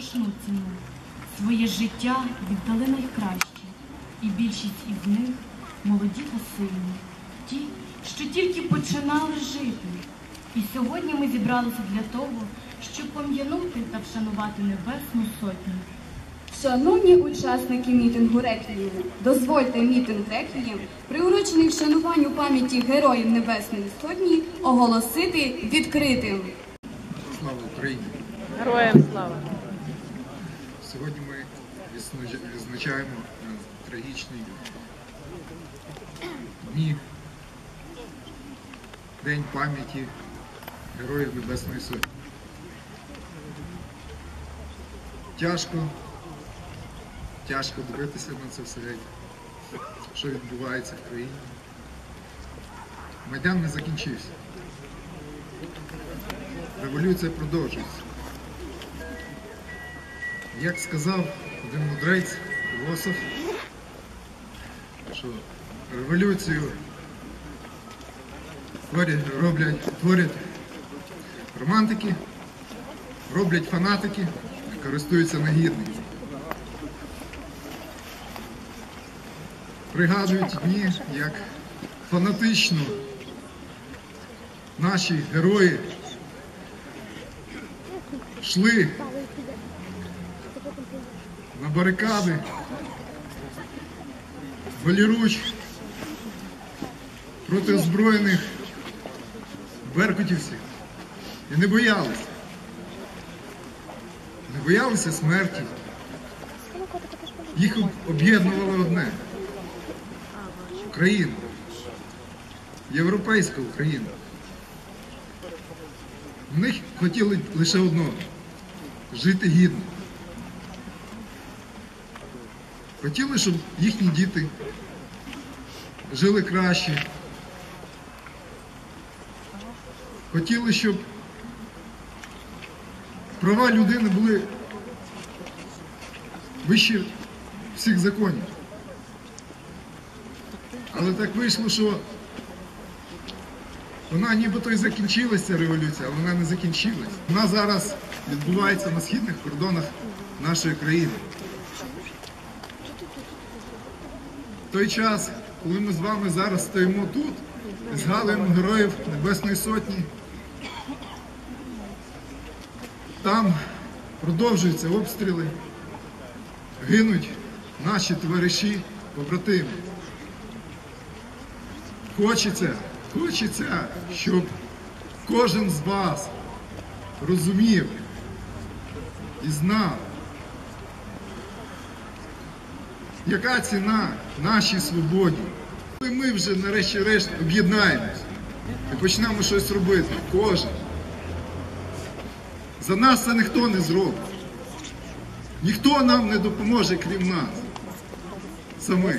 страшну ціну. Своє життя віддали найкраще, і більшість із них молоді та сильні, ті, що тільки починали жити. І сьогодні ми зібралися для того, щоб пом'янути та вшанувати Небесну Сотню. Шановні учасники мітингу Реквієм, дозвольте мітинг Реквієм, приурочений вшануванню пам'яті Героїв Небесної Сотні, оголосити відкритим. Слава Україні! Героям слава! Сьогодні ми відзначаємо е, трагічні дні, День пам'яті Героїв Небесної Сотні. Тяжко, тяжко дивитися на це все, що відбувається в країні. Майдан не закінчився. Революція продовжується. Як сказав один мудрець, філософ, що революцію творять, роблять, творять романтики, роблять фанатики, користуються негідники. Пригадують дні, як фанатично наші герої йшли на барикади, голіруч проти озброєних беркутівців. І не боялися. Не боялися смерті. Їх об'єднувало одне. Україна. Європейська Україна. Вони хотіли лише одного жити гідно. Хотіли, щоб їхні діти жили краще. Хотіли, щоб права людини були вище всіх законів. Але так вийшло, що вона нібито і закінчилася революція, а вона не закінчилась. Вона зараз відбувається на східних кордонах нашої країни. В той час, коли ми з вами зараз стоїмо тут згадуємо героїв Небесної Сотні, там продовжуються обстріли, гинуть наші товариші, побратими. Хочеться, хочеться, щоб кожен з вас розумів і знав, яка ціна нашій свободі. Коли ми вже нарешті-решт об'єднаємось і почнемо щось робити, кожен. За нас це ніхто не зробить. Ніхто нам не допоможе, крім нас. Самих.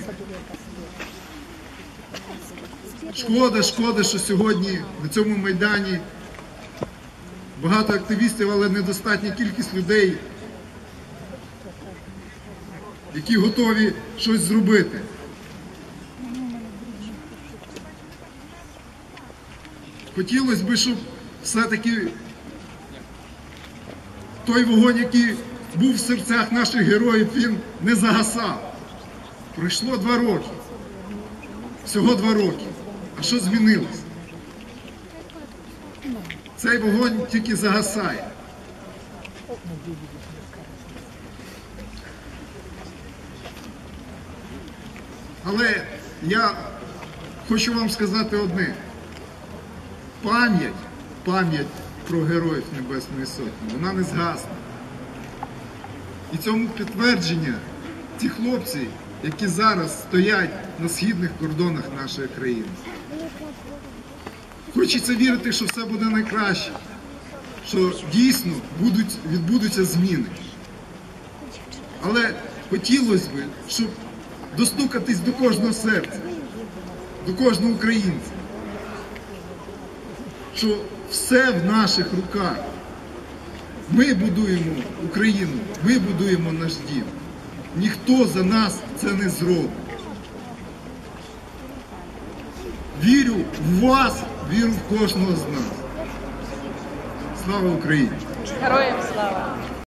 Шкода, шкода, що сьогодні на цьому майдані багато активістів, але недостатня кількість людей, які готові щось зробити. Хотілося б, щоб все-таки той вогонь, який був в серцях наших героїв, він не загасав. Пройшло два роки. Всього два роки. А що змінилось? Цей вогонь тільки загасає. Але я хочу вам сказати одне. Пам'ять, пам'ять про героїв Небесної Сотні, вона не згасне. І цьому підтвердження ті хлопці, які зараз стоять на східних кордонах нашої країни. Хочеться вірити, що все буде найкраще, що дійсно будуть, відбудуться зміни. Але хотілося б, щоб достукатись до кожного серця, до кожного українця, що все в наших руках. Ми будуємо Україну, ми будуємо наш дім. Ніхто за нас це не зробить. Вірю в вас, вірю в кожного з нас. Слава Україні! Героям слава!